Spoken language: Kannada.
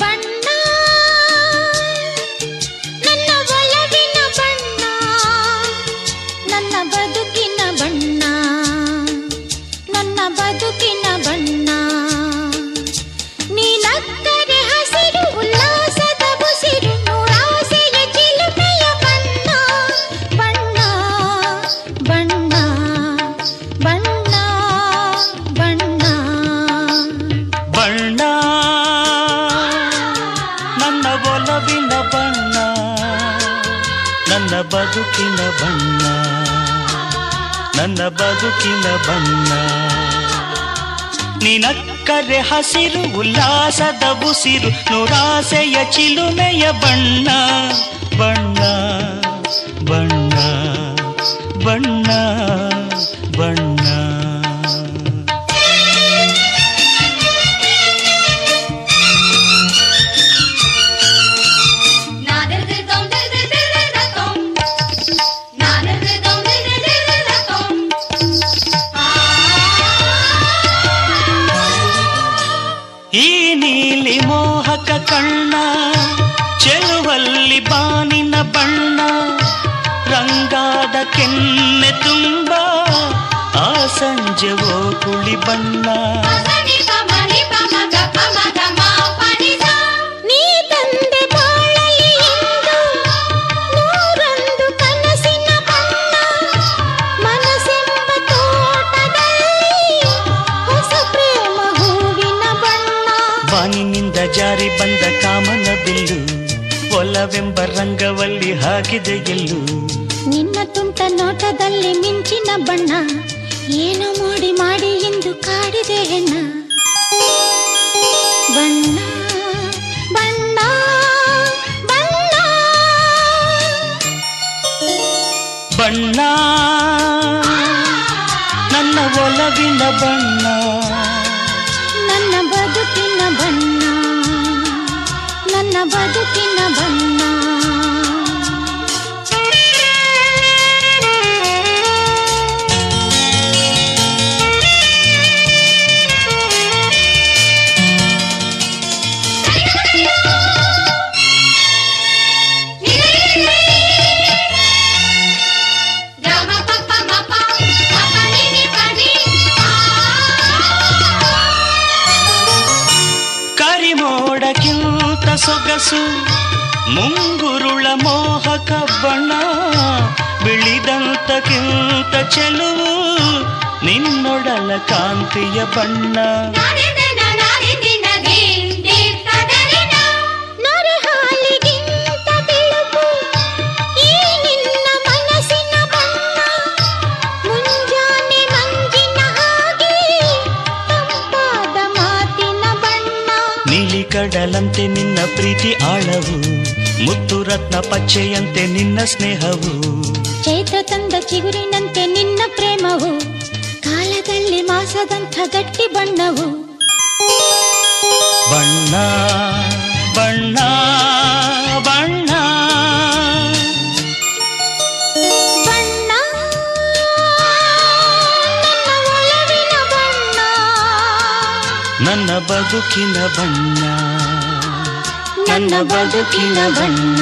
ಬಣ್ಣ ನನ್ನ ಬದುಕಿನ ಬಣ್ಣ. ನನ್ನ ಬದುಕಿನ ಬಣ್ಣ. ನಿನಕ್ಕರೆ ಹಸಿರು, ಉಲ್ಲಾಸದ ಉಸಿರು, ನುರಾಸೆಯ ಚಿಲುಮೆಯ ಬಣ್ಣ. ಬಣ್ಣ ಬಣ್ಣ ಬಣ್ಣ. ಕಣ್ಣ ಚೆಲುವಲ್ಲಿ ಬಾನಿನ ಬಣ್ಣ ರಂಗಾದ ಕೆನ್ನೆ ತುಂಬ ಆ ಸಂಜೆವೋ ಕುಳಿ ಬಣ್ಣ. ಜಾರಿ ತಂದೆ ಒಲವೆಂಬ ರಂಗವಲ್ಲಿ ಹಾಕಿದೆ ಗೆಲ್ಲು ನಿನ್ನ ತುಂಟ ನೋಟದಲ್ಲಿ ಮಿಂಚಿನ ಬಣ್ಣ ಏನು ಮೋಡಿ ಮಾಡಿ ಎಂದು ಕಾಡಿದೆ ಹೆಣ್ಣ. ಬಣ್ಣ ಬಣ್ಣ ಬಣ್ಣ. ಬಣ್ಣ ನನ್ನ ಒಲವಿನ ಬಣ್ಣ. ಬದುಕಿನ ಬಣ್ಣ ಸೊಗಸು ಮುಂಗುರುಳ ಮೋಹಕ ಬಣ್ಣ ಬಿಳಿದಂತಕ್ಕಿಂತ ಚೆಲುವು ನಿನ್ನೊಡಲ ಕಾಂತಿಯ ಬಣ್ಣ. ನೀಲಿ ಕಡಲಂತೆ ನಿನ್ನ ಪ್ರೀತಿ ಆಳವು ಮುತ್ತು ರತ್ನ ಪಚ್ಚೆಯಂತೆ ನಿನ್ನ ಸ್ನೇಹವು. ಚೈತ್ರ ತಂದ ಚಿಗುರಿನಂತೆ ನಿನ್ನ ಪ್ರೇಮವು ಕಾಲದಲ್ಲಿ ಮಾಸದಂಥ ಗಟ್ಟಿ ಬಣ್ಣವು. ಬಣ್ಣ ಬಣ್ಣ ನನ್ನ ಬದುಕಿನ ಬಣ್ಣ ನನ್ನ ಬದುಕಿನ ಬಣ್ಣ.